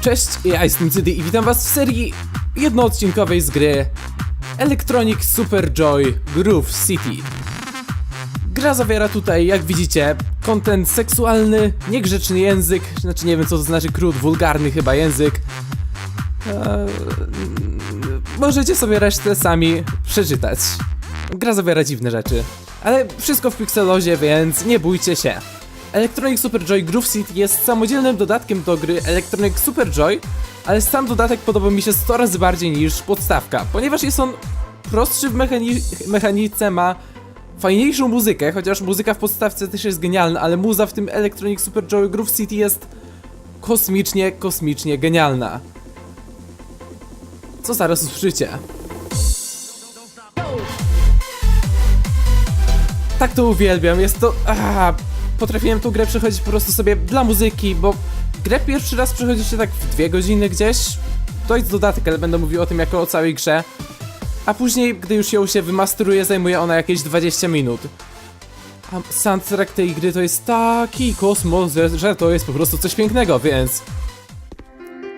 Cześć, ja jestem Cydy i witam was w serii jednoodcinkowej z gry Electronic Super Joy Groove City. Gra zawiera tutaj, jak widzicie, kontent seksualny, niegrzeczny język, znaczy nie wiem co to znaczy krót, wulgarny chyba język. Eee, możecie sobie resztę sami przeczytać. Gra zawiera dziwne rzeczy, ale wszystko w pikselozie, więc nie bójcie się. Electronic Super Joy Groove City jest samodzielnym dodatkiem do gry Electronic Super Joy, ale sam dodatek podoba mi się 100 razy bardziej niż podstawka, ponieważ jest on prostszy w mechani- mechanice, ma fajniejszą muzykę, chociaż muzyka w podstawce też jest genialna, ale muza w tym Electronic Super Joy Groove City jest kosmicznie, kosmicznie genialna. Co zaraz usłyszycie. Tak to uwielbiam, jest to... Aha, potrafiłem tą grę przechodzić po prostu sobie dla muzyki, bo grę pierwszy raz przechodzi się tak w dwie godziny gdzieś. To jest dodatek, ale będę mówił o tym jako o całej grze. A później, gdy już ją się wymasteruje, zajmuje ona jakieś 20 minut. A soundtrack tej gry to jest taki kosmos, że, to jest po prostu coś pięknego, więc...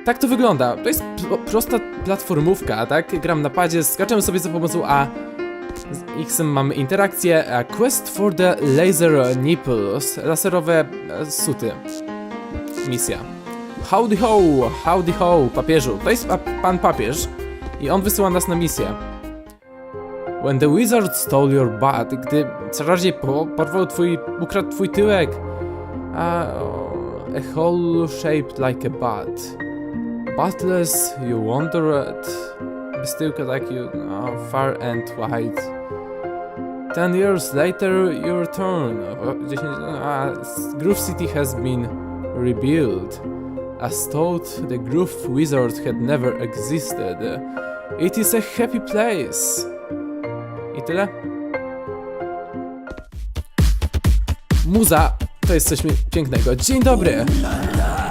Tak to wygląda. To jest prosta platformówka, tak? Gram na padzie, skaczemy sobie za pomocą A. Z X-em mamy interakcję. a Quest for the Laser Nipples. Laserowe e, suty. Misja. Howdy ho, howdy ho, papieżu. To jest pa pan papież i on wysyła nas na misję. When the wizard stole your butt, gdy czarodziej po porwał twój, ukradł twój tyłek. A, a hole shaped like a butt. Buttless, you wandered. Bez tyłka no, far and wide. Ten years later, you return. O, 10, a, Groove City has been rebuilt. As thought the Groove Wizard had never existed. It is a happy place. I tyle? Muza to jest coś pięknego. Dzień dobry!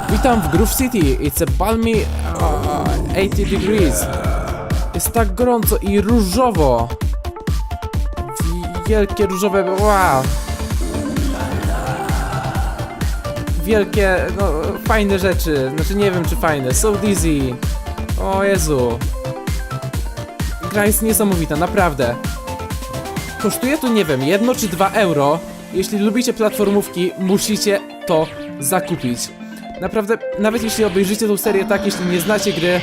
Witam w Groove City. It's a balmy uh, 80 degrees. Jest tak gorąco i różowo. Wielkie różowe. Wow. Wielkie, no, fajne rzeczy. Znaczy, nie wiem czy fajne. So dizzy. O Jezu. Gra jest niesamowita, naprawdę. Kosztuje to, nie wiem, jedno czy dwa euro. Jeśli lubicie platformówki, musicie to zakupić. Naprawdę, nawet jeśli obejrzycie tą serię tak, jeśli nie znacie gry,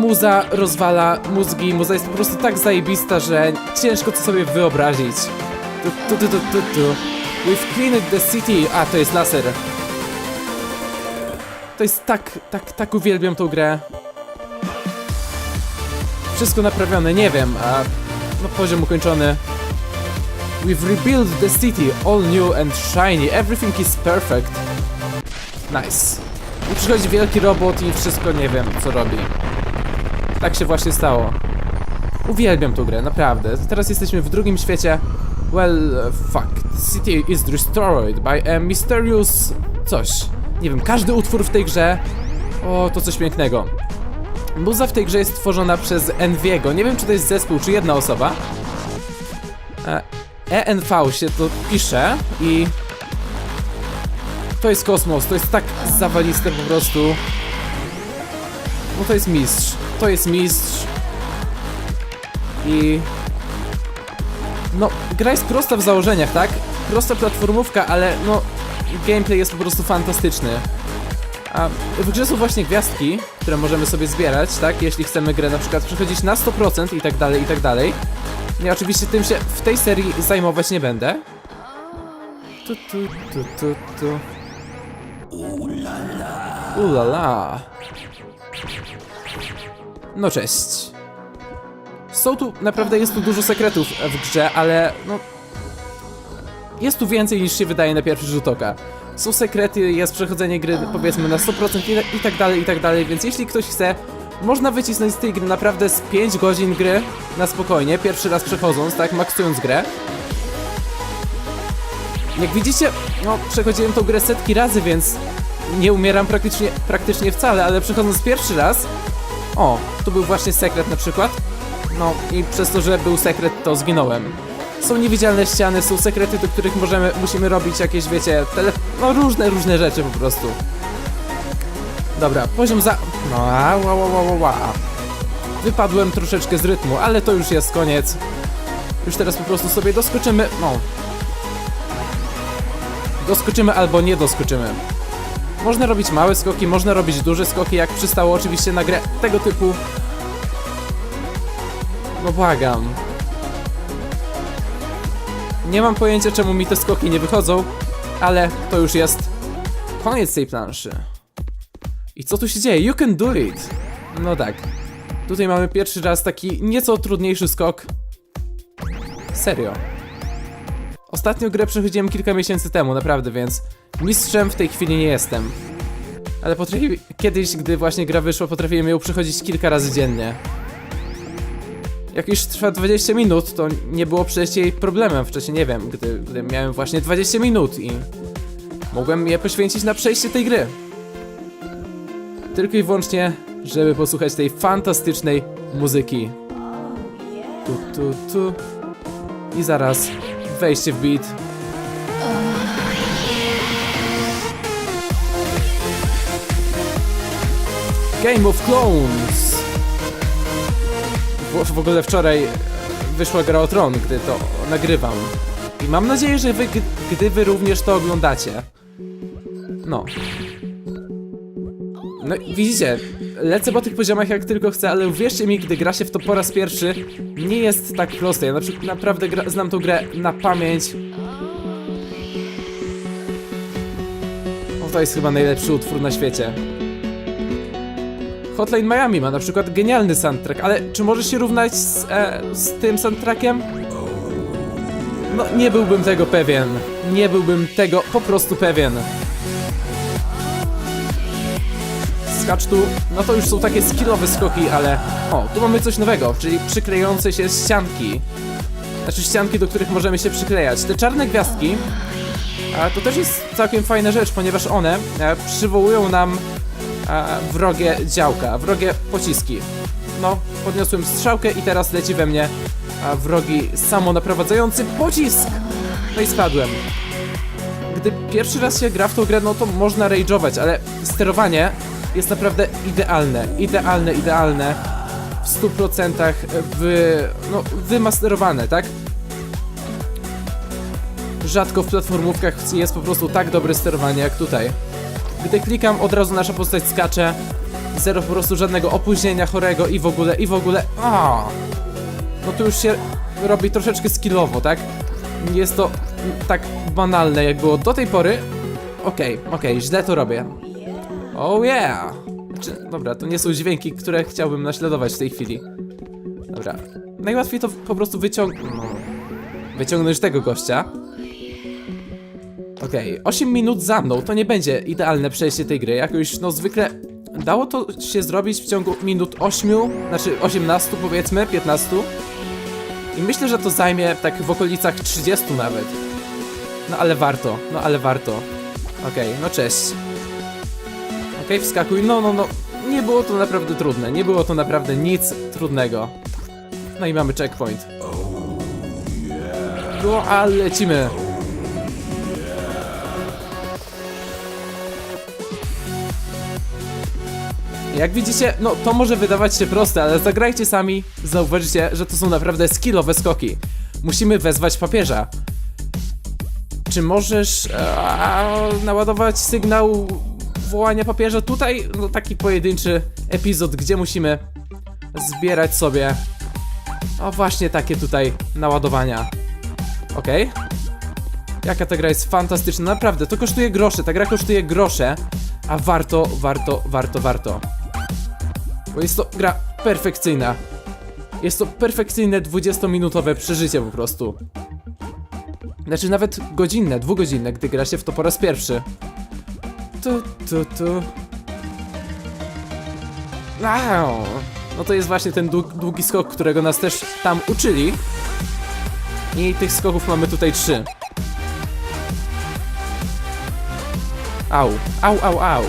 muza rozwala mózgi, muza jest po prostu tak zajebista, że ciężko to sobie wyobrazić. Tu, tu, tu, tu, tu, tu. We've cleaned the city. A, to jest laser. To jest tak, tak, tak uwielbiam tą grę. Wszystko naprawione, nie wiem, a no poziom ukończony. We've rebuilt the city, all new and shiny, everything is perfect. Nice. Przychodzi wielki robot i wszystko nie wiem, co robi. Tak się właśnie stało. Uwielbiam tą grę, naprawdę. Teraz jesteśmy w drugim świecie. Well, uh, fuck. City is restored by a mysterious... coś. Nie wiem, każdy utwór w tej grze... O, to coś pięknego. Muza w tej grze jest tworzona przez Enviego. Nie wiem, czy to jest zespół, czy jedna osoba. E, ENV się to pisze i... To jest kosmos, to jest tak zawaliste po prostu. No to jest mistrz. To jest mistrz. I... No, gra jest prosta w założeniach, tak? Prosta platformówka, ale no... Gameplay jest po prostu fantastyczny. A w grze są właśnie gwiazdki, które możemy sobie zbierać, tak? Jeśli chcemy grę na przykład przechodzić na 100% i tak dalej, i tak dalej. Ja oczywiście tym się w tej serii zajmować nie będę. Tu, tu, tu, tu, tu. Ulala. No cześć. Są tu, naprawdę jest tu dużo sekretów w grze, ale no... Jest tu więcej niż się wydaje na pierwszy rzut oka. Są sekrety, jest przechodzenie gry powiedzmy na 100% i, i tak dalej, i tak dalej, więc jeśli ktoś chce, można wycisnąć z tej gry naprawdę z 5 godzin gry na spokojnie, pierwszy raz przechodząc, tak, maksując grę. Jak widzicie, no, przechodziłem tą grę setki razy, więc nie umieram praktycznie, praktycznie wcale, ale przechodząc pierwszy raz, o, tu był właśnie sekret na przykład, no i przez to, że był sekret, to zginąłem. Są niewidzialne ściany, są sekrety, do których możemy, musimy robić jakieś, wiecie, tele... no różne, różne rzeczy po prostu. Dobra, poziom za... No, a, ła, ła, ła, ła, ła. Wypadłem troszeczkę z rytmu, ale to już jest koniec. Już teraz po prostu sobie doskoczymy, no. Doskoczymy albo nie doskoczymy. Można robić małe skoki, można robić duże skoki, jak przystało oczywiście na grę tego typu. No błagam. Nie mam pojęcia czemu mi te skoki nie wychodzą, ale to już jest koniec tej planszy. I co tu się dzieje? You can do it! No tak. Tutaj mamy pierwszy raz taki nieco trudniejszy skok. Serio. Ostatnio grę przechodziłem kilka miesięcy temu, naprawdę, więc mistrzem w tej chwili nie jestem. Ale kiedyś, gdy właśnie gra wyszła, potrafiłem ją przechodzić kilka razy dziennie. Jak już trwa 20 minut, to nie było przecież jej problemem wcześniej, nie wiem, gdy, gdy miałem właśnie 20 minut i mogłem je poświęcić na przejście tej gry. Tylko i wyłącznie, żeby posłuchać tej fantastycznej muzyki. Tu, tu, tu. I zaraz wejście w beat. Game of Clones! W, w ogóle wczoraj wyszła gra o Tron, gdy to nagrywam. I mam nadzieję, że wy, gdy wy również to oglądacie. No. No widzicie, lecę po tych poziomach jak tylko chcę, ale uwierzcie mi, gdy gra się w to po raz pierwszy, nie jest tak proste. Ja na przykład naprawdę znam tą grę na pamięć. O, to jest chyba najlepszy utwór na świecie. Hotline Miami ma na przykład genialny soundtrack, ale czy możesz się równać z, e, z tym soundtrackiem? No, nie byłbym tego pewien. Nie byłbym tego po prostu pewien. Skacz tu, no to już są takie skillowe skoki, ale o, tu mamy coś nowego, czyli przyklejające się ścianki. Znaczy ścianki, do których możemy się przyklejać. Te czarne gwiazdki, a, to też jest całkiem fajna rzecz, ponieważ one e, przywołują nam e, wrogie działka, wrogie pociski. No, podniosłem strzałkę i teraz leci we mnie a, wrogi samonaprowadzający pocisk! No i spadłem. Gdy pierwszy raz się gra w tą grę, no to można rage'ować, ale sterowanie jest naprawdę idealne, idealne, idealne. W 100% wy, no, wymasterowane, tak? Rzadko w platformówkach jest po prostu tak dobre sterowanie jak tutaj. Gdy klikam, od razu nasza postać skacze. Zero po prostu żadnego opóźnienia chorego i w ogóle, i w ogóle. A! No to już się robi troszeczkę skillowo, tak? Jest to tak banalne jak było do tej pory. Okej, okej, źle to robię. Oh yeah! Znaczy, dobra, to nie są dźwięki, które chciałbym naśladować w tej chwili. Dobra. Najłatwiej to po prostu wyciągnąć. No, wyciągnąć tego gościa. Okej, 8 minut za mną to nie będzie idealne przejście tej gry. Jakoś, no zwykle dało to się zrobić w ciągu minut 8, znaczy 18 powiedzmy, 15. I myślę, że to zajmie tak w okolicach 30 nawet. No ale warto, no ale warto. Okej, no cześć. Okej, wskakuj. No, no, no. Nie było to naprawdę trudne. Nie było to naprawdę nic trudnego. No i mamy checkpoint. No, a lecimy. Jak widzicie, no to może wydawać się proste, ale zagrajcie sami, zauważycie, że to są naprawdę skillowe skoki. Musimy wezwać papieża. Czy możesz e, naładować sygnał wołania papieża? Tutaj no, taki pojedynczy epizod, gdzie musimy zbierać sobie o właśnie takie tutaj naładowania. Okej. Jaka ta gra jest fantastyczna, naprawdę, to kosztuje grosze, ta gra kosztuje grosze, a warto, warto, warto, warto. Bo jest to gra perfekcyjna. Jest to perfekcyjne 20-minutowe przeżycie po prostu. Znaczy nawet godzinne, dwugodzinne, gdy gra się w to po raz pierwszy. Tu, tu, tu. Au. No to jest właśnie ten dług, długi skok, którego nas też tam uczyli. I tych skoków mamy tutaj trzy. Au, au, au, au.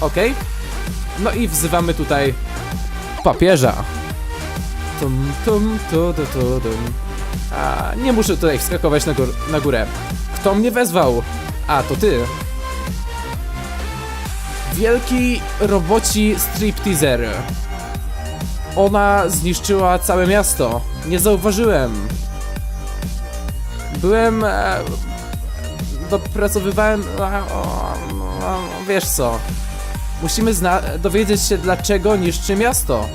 Okej. No i wzywamy tutaj papieża. Tum, tum, tu, tu, tu, tum. A, nie muszę tutaj wskakować na, gór na górę. Kto mnie wezwał? A, to ty. Wielki roboci stripteaser. Ona zniszczyła całe miasto. Nie zauważyłem. Byłem... E, dopracowywałem... A, o, wiesz co. Musimy dowiedzieć się, dlaczego niszczy miasto.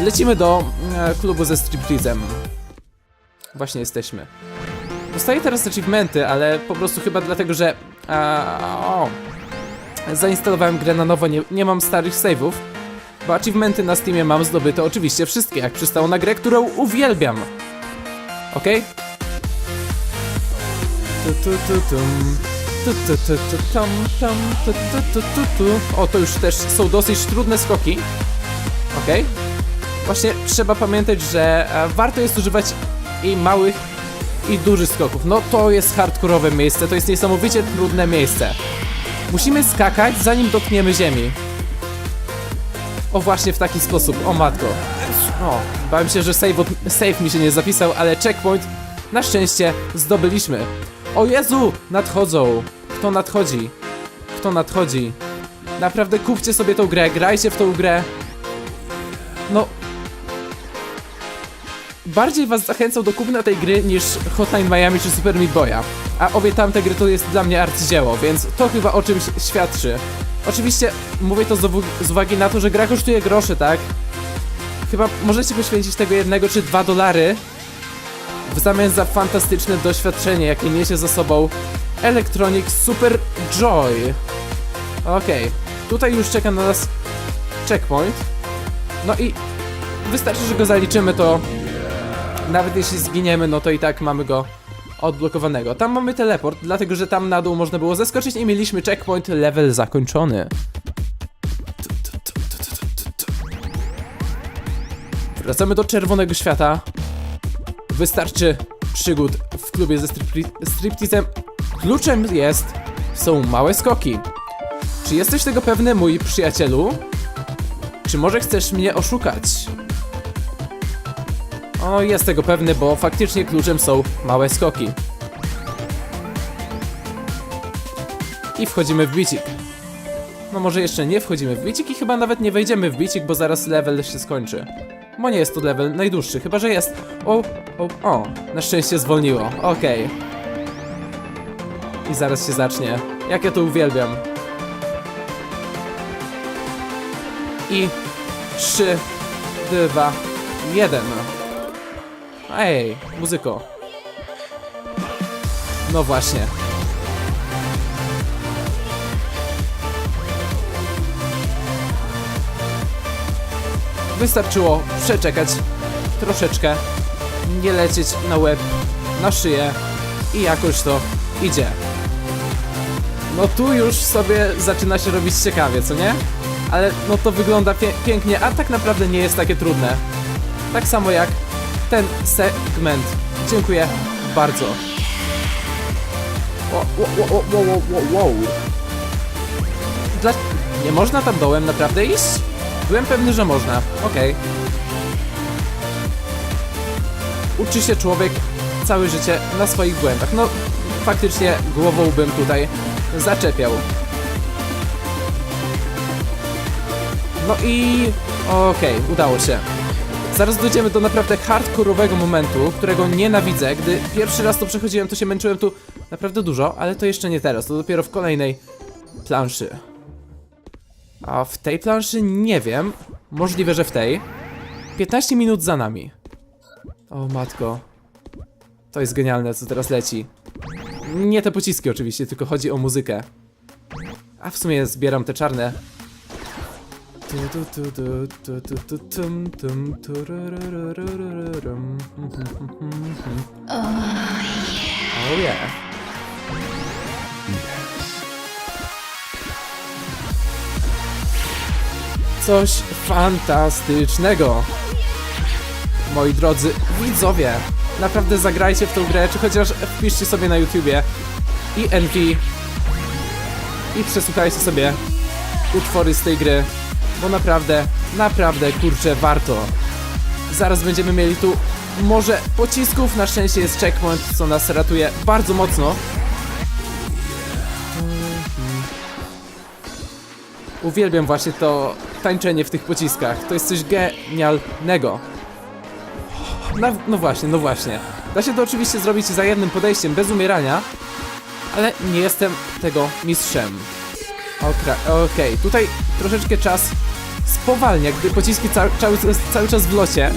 Lecimy do e, klubu ze stripteasem. Właśnie jesteśmy. Dostaję teraz achievementy, ale po prostu chyba dlatego, że... A, o, zainstalowałem grę na nowo, nie, nie mam starych save'ów. Bo achievementy na Steamie mam zdobyte oczywiście wszystkie, jak przystało na grę, którą uwielbiam. Tu. O, to już też są dosyć trudne skoki. Okej? Właśnie trzeba pamiętać, że e, warto jest używać i małych, i dużych skoków. No to jest hardkorowe miejsce, to jest niesamowicie trudne miejsce. Musimy skakać, zanim dotkniemy ziemi. O, właśnie w taki sposób. O matko. O, bałem się, że save, save mi się nie zapisał, ale checkpoint na szczęście zdobyliśmy. O Jezu! Nadchodzą. Kto nadchodzi? Kto nadchodzi? Naprawdę kupcie sobie tą grę, grajcie w tą grę. No... Bardziej was zachęcał do kupna tej gry niż Hotline Miami czy Super Meat Boya. A obie tamte gry to jest dla mnie arcydzieło, więc to chyba o czymś świadczy. Oczywiście mówię to z, uw- z uwagi na to, że gra kosztuje grosze, tak? Chyba możecie poświęcić tego jednego czy dwa dolary w zamian za fantastyczne doświadczenie, jakie niesie za sobą Electronic Super Joy. Okej, tutaj już czeka na nas checkpoint. No i wystarczy, że go zaliczymy, to nawet jeśli zginiemy, no to i tak mamy go odblokowanego. Tam mamy teleport, dlatego że tam na dół można było zeskoczyć i mieliśmy checkpoint, level zakończony. Wracamy do czerwonego świata. Wystarczy przygód w klubie ze strip stripteasem. Kluczem jest, są małe skoki. Czy jesteś tego pewny, mój przyjacielu? Czy może chcesz mnie oszukać? O, jest tego pewny, bo faktycznie kluczem są małe skoki. I wchodzimy w bicik. No może jeszcze nie wchodzimy w bicik i chyba nawet nie wejdziemy w bicik, bo zaraz level się skończy. Bo nie jest to level najdłuższy, chyba że jest... O, o, o, na szczęście zwolniło, okej. I zaraz się zacznie. Jak ja to uwielbiam. I... Trzy, dwa, jeden. Ej, muzyko. No właśnie. Wystarczyło przeczekać troszeczkę, nie lecieć na łeb, na szyję i jakoś to idzie. No tu już sobie zaczyna się robić ciekawie, co nie? Ale no to wygląda pie pięknie, a tak naprawdę nie jest takie trudne. Tak samo jak ten segment. Dziękuję bardzo. Wow, wow, wow, wow, wow, wow. Dla... Nie można tam dołem naprawdę iść? Byłem pewny, że można. Okej. Uczy się człowiek całe życie na swoich błędach. No, faktycznie głową bym tutaj zaczepiał. No i... Okej, udało się. Zaraz dojdziemy do naprawdę hardkorowego momentu, którego nienawidzę. Gdy pierwszy raz to przechodziłem, to się męczyłem tu naprawdę dużo, ale to jeszcze nie teraz, to dopiero w kolejnej planszy. A w tej planszy nie wiem. Możliwe, że w tej. 15 minut za nami. O matko. To jest genialne, co teraz leci. Nie te pociski oczywiście, tylko chodzi o muzykę. A w sumie zbieram te czarne. Oh yeah. Coś fantastycznego. Moi drodzy widzowie, naprawdę zagrajcie w tą grę, czy chociaż wpiszcie sobie na YouTubie INV i przesłuchajcie sobie utwory z tej gry, bo naprawdę, naprawdę, kurczę, warto. Zaraz będziemy mieli tu morze pocisków. Na szczęście jest checkpoint, co nas ratuje bardzo mocno. Uwielbiam właśnie to tańczenie w tych pociskach. To jest coś genialnego. No, no właśnie, no właśnie. Da się to oczywiście zrobić za jednym podejściem, bez umierania, ale nie jestem tego mistrzem. Okej, okej, tutaj troszeczkę czas spowalnia, gdy pociski ca cały, cały czas w locie.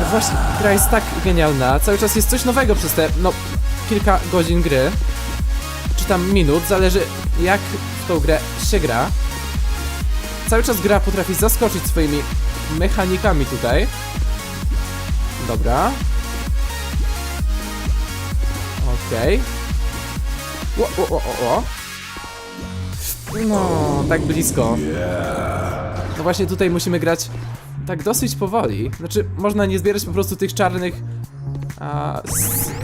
No właśnie, gra jest tak genialna, cały czas jest coś nowego przez te, no, kilka godzin gry. Czy tam minut, zależy jak w tą grę się gra. Cały czas gra potrafi zaskoczyć swoimi mechanikami tutaj. Dobra. Okej. O, o, o, o, o. No, tak blisko. No właśnie tutaj musimy grać tak dosyć powoli. Znaczy, można nie zbierać po prostu tych czarnych a,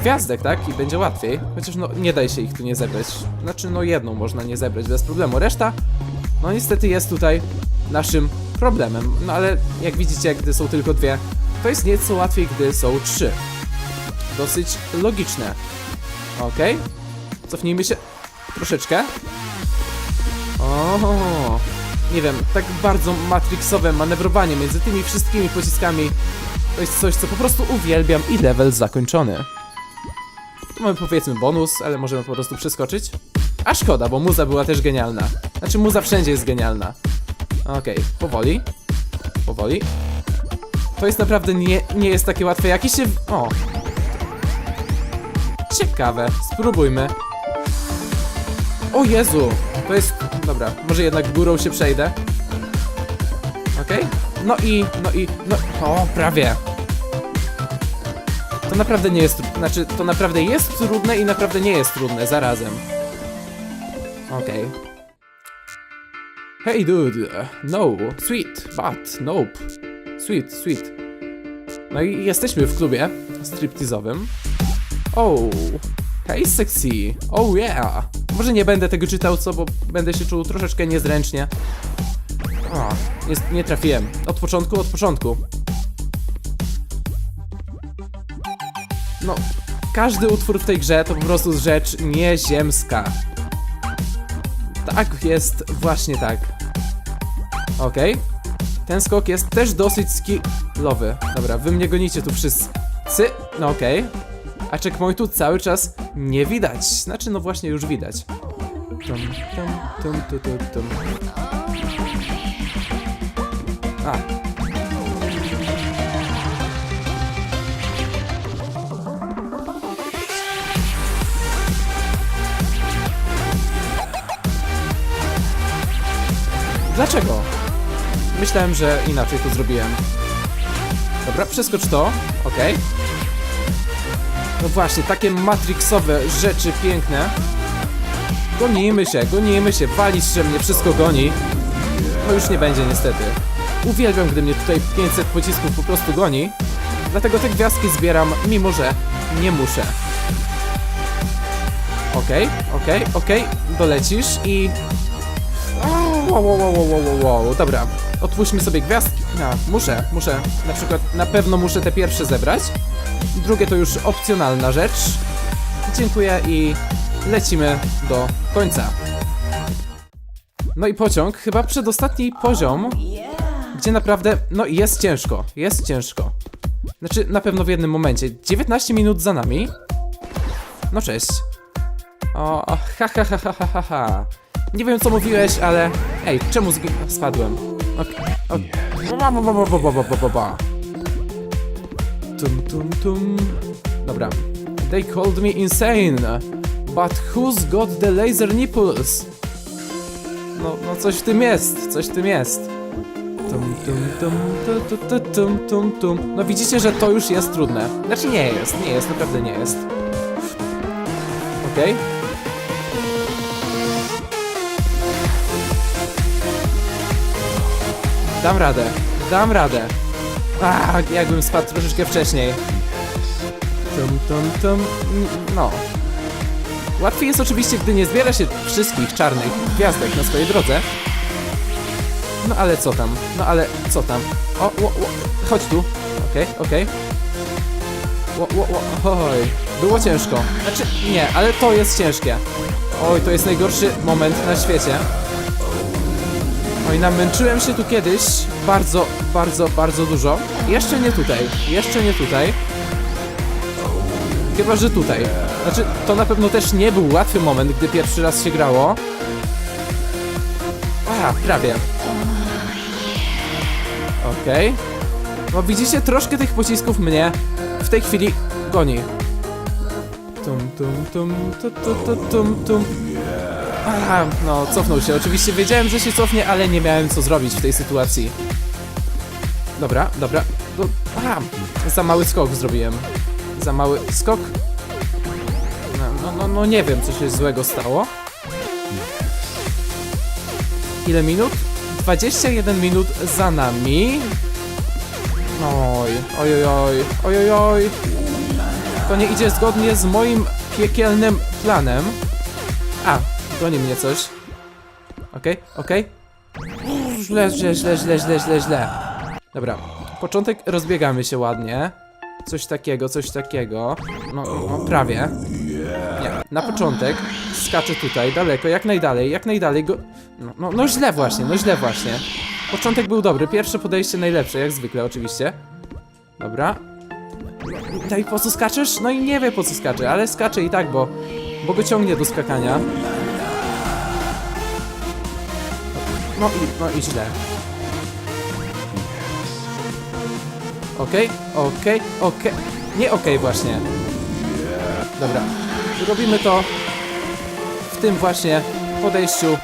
gwiazdek, tak? I będzie łatwiej. Chociaż no, nie da się ich tu nie zebrać. Znaczy, no jedną można nie zebrać bez problemu. Reszta, no niestety jest tutaj naszym problemem. No ale jak widzicie, gdy są tylko dwie, to jest nieco łatwiej, gdy są trzy. Dosyć logiczne. Okej. Cofnijmy się troszeczkę. O, nie wiem, tak bardzo matrixowe manewrowanie między tymi wszystkimi pociskami to jest coś, co po prostu uwielbiam i level zakończony. Tu mamy powiedzmy bonus, ale możemy po prostu przeskoczyć. A szkoda, bo muza była też genialna. Znaczy muza wszędzie jest genialna. Okej, powoli. Powoli. To jest naprawdę nie, nie jest takie łatwe. Jakiś się... O! Ciekawe, spróbujmy. O Jezu! To jest... Dobra, może jednak górą się przejdę. Okej? No i... No i... No... O, prawie! To naprawdę nie jest... Znaczy, to naprawdę jest trudne i naprawdę nie jest trudne zarazem. Okej. Hey dude, no, sweet, but nope. Sweet, sweet. No i jesteśmy w klubie striptizowym. Oh, hey sexy, oh yeah. Może nie będę tego czytał, co, bo będę się czuł troszeczkę niezręcznie. O, jest, nie trafiłem. Od początku, od początku. No, każdy utwór w tej grze to po prostu rzecz nieziemska. Tak, jest właśnie tak. Okej. Ten skok jest też dosyć skillowy. Dobra, wy mnie gonicie tu wszyscy. No okej. A checkpointu cały czas nie widać. Znaczy, no właśnie już widać. Tum, tum, tum, tum, tum. A. Dlaczego? Myślałem, że inaczej to zrobiłem. Dobra, przeskocz to. Okej. No właśnie, takie matrixowe rzeczy piękne. Gonimy się, gonimy się, walić, że mnie wszystko goni. No już nie będzie niestety. Uwielbiam, gdy mnie tutaj 500 pocisków po prostu goni. Dlatego te gwiazdki zbieram, mimo że nie muszę. Okej, okej, okej, dolecisz i... Wow, wow, wow, wow, wow, wow, dobra. Otwórzmy sobie gwiazdki. Muszę, muszę. Na przykład, na pewno muszę te pierwsze zebrać. Drugie to już opcjonalna rzecz. Dziękuję i lecimy do końca. No i pociąg, chyba przedostatni poziom, gdzie naprawdę, no jest ciężko, jest ciężko. Znaczy, na pewno w jednym momencie. 19 minut za nami. No cześć. O, ha, ha, ha, ha, ha, ha. Nie wiem co mówiłeś, ale... Ej, czemu spadłem? Okej. Tum, tum, tum. Dobra. They called me insane. But who's got the laser nipples? No, no coś w tym jest, coś w tym jest. Tum, tum, tum, tum, tum, tum, tum, tum. No widzicie, że to już jest trudne. Znaczy nie jest, nie jest, naprawdę nie jest. Okej? Okay? Dam radę, dam radę. A, jakbym spadł troszeczkę wcześniej. Tum, tum, tum. No. Łatwiej jest oczywiście, gdy nie zbiera się wszystkich czarnych gwiazdek na swojej drodze. No ale co tam? No ale co tam? O, o, o. chodź tu. Okej, okej. Ło, ło, ło, oj, było ciężko. Znaczy, nie, ale to jest ciężkie. Oj, to jest najgorszy moment na świecie. Oj, namęczyłem się tu kiedyś bardzo, bardzo, bardzo dużo. Jeszcze nie tutaj, jeszcze nie tutaj. Chyba, że tutaj. Znaczy, to na pewno też nie był łatwy moment, gdy pierwszy raz się grało. A, prawie. Okej. No widzicie, troszkę tych pocisków mnie w tej chwili goni. Tum, tum, tum, tu, tu, tu, tum, tum. Aha, no, cofnął się. Oczywiście wiedziałem, że się cofnie, ale nie miałem co zrobić w tej sytuacji. Dobra, dobra. No, aha, za mały skok zrobiłem. Za mały skok. No, no, no, no nie wiem, co się złego stało. Ile minut? 21 minut za nami. Oj, oj, oj, oj, oj. To nie idzie zgodnie z moim piekielnym planem. A, goni mnie coś. Okej, okej. Źle, źle, źle, źle, źle, źle, źle. Dobra, początek rozbiegamy się ładnie. Coś takiego, coś takiego. No, no prawie. Nie, na początek skaczę tutaj, daleko, jak najdalej, jak najdalej go... No, no, no źle właśnie, no źle właśnie. Początek był dobry, pierwsze podejście najlepsze, jak zwykle oczywiście. Dobra. No i po co skaczesz? No i nie wie po co skacze, ale skacze i tak, bo... Bo go ciągnie do skakania. No i, no i źle. Okej, okej, okej. Nie okej właśnie. Dobra. Robimy to w tym właśnie podejściu.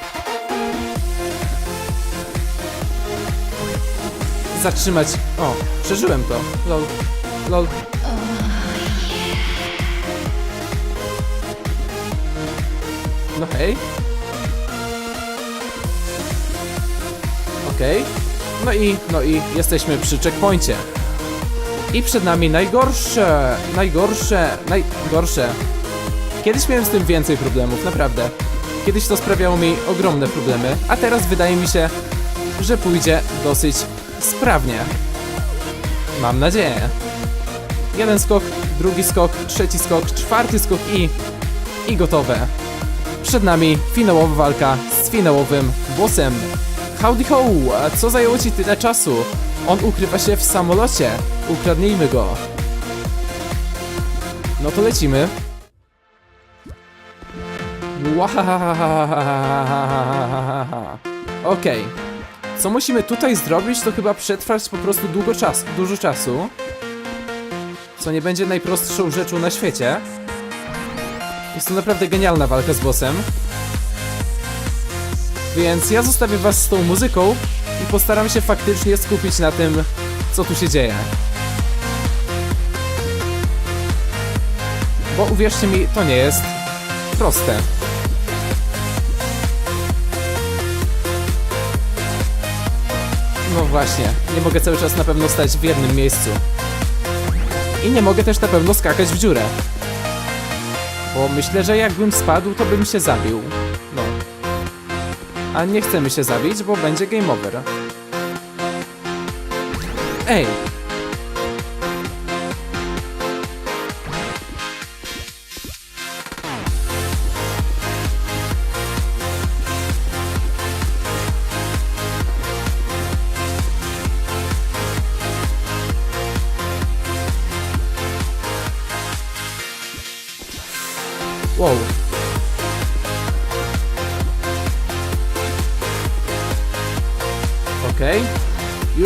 Zatrzymać. O, przeżyłem to. Lol. Lol. No hej. Okej. No i, no i jesteśmy przy checkpoincie. I przed nami najgorsze, najgorsze, najgorsze. Kiedyś miałem z tym więcej problemów, naprawdę. Kiedyś to sprawiało mi ogromne problemy, a teraz wydaje mi się, że pójdzie dosyć sprawnie. Mam nadzieję. Jeden skok, drugi skok, trzeci skok, czwarty skok i... i gotowe. Przed nami finałowa walka z finałowym bossem. Howdy ho! Co zajęło ci tyle czasu? On ukrywa się w samolocie. Ukradnijmy go. No to lecimy. Okej. Okay. Co musimy tutaj zrobić, to chyba przetrwać po prostu długo czasu, dużo czasu. Co nie będzie najprostszą rzeczą na świecie. Jest to naprawdę genialna walka z bossem. Więc ja zostawię was z tą muzyką i postaram się faktycznie skupić na tym, co tu się dzieje. Bo uwierzcie mi, to nie jest proste. No właśnie, nie mogę cały czas na pewno stać w jednym miejscu. I nie mogę też na pewno skakać w dziurę. Bo myślę, że jakbym spadł, to bym się zabił. A nie chcemy się zabić, bo będzie game over. Ej!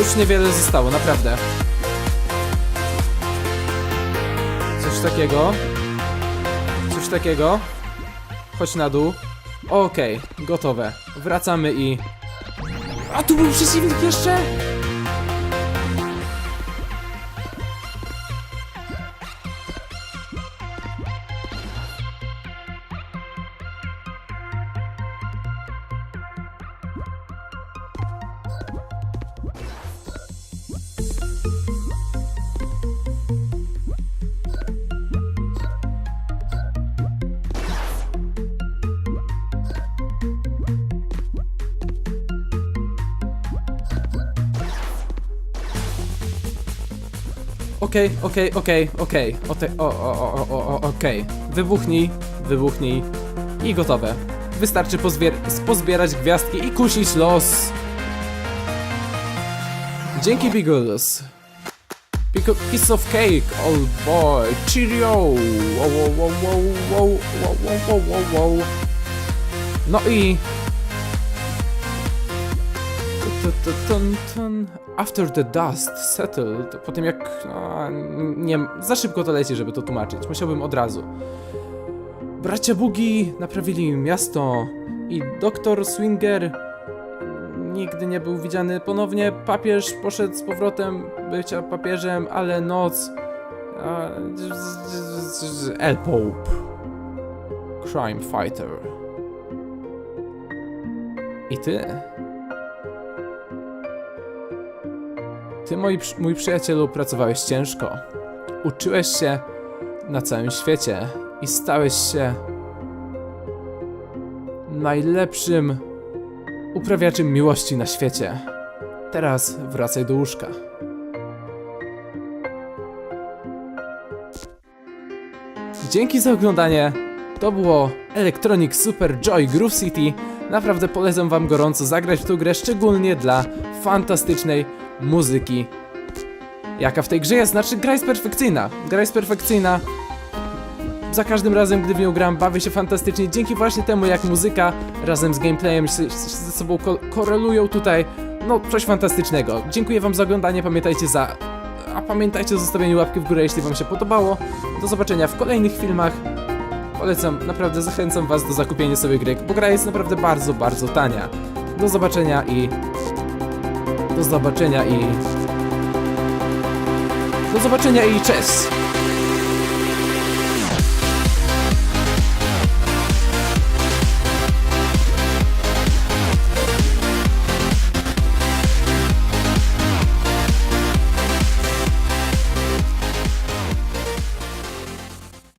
Już niewiele zostało, naprawdę. Coś takiego. Coś takiego. Chodź na dół. Okej, gotowe. Wracamy i... A tu był przeciwnik jeszcze? Okej, okej, okej, okej. Ote- O, o, o, o, o, okej. Wybuchnij, wybuchnij i gotowe. Wystarczy pozbier- pozbierać gwiazdki i kusić los. Dzięki Bigles. Pico- Piece of cake, old boy. Cheerio. Wow, wow, wow, wow, wow, wow, wow, wow, wow. No i... Tun, tun. After the dust settled. Po tym jak... No, nie za szybko to leci, żeby to tłumaczyć. Musiałbym od razu. Bracia Bugi naprawili miasto i doktor Swinger nigdy nie był widziany ponownie. Papież poszedł z powrotem bycia papieżem, ale noc. El Pope. Crime Fighter. I ty? Ty, przy- mój przyjacielu, pracowałeś ciężko. Uczyłeś się na całym świecie i stałeś się najlepszym uprawiaczem miłości na świecie. Teraz wracaj do łóżka. Dzięki za oglądanie. To było Electronic Super Joy Groove City. Naprawdę polecam wam gorąco zagrać w tę grę, szczególnie dla fantastycznej muzyki. Jaka w tej grze jest? Znaczy, gra jest perfekcyjna. Gra jest perfekcyjna. Za każdym razem, gdy w nią gram, bawię się fantastycznie. Dzięki właśnie temu, jak muzyka razem z gameplayem ze sobą ko korelują tutaj. No, coś fantastycznego. Dziękuję wam za oglądanie. Pamiętajcie za... A pamiętajcie o zostawieniu łapki w górę, jeśli wam się podobało. Do zobaczenia w kolejnych filmach. Polecam, naprawdę zachęcam was do zakupienia sobie gry, bo gra jest naprawdę bardzo, bardzo tania. Do zobaczenia i... Do zobaczenia i... Do zobaczenia i cześć!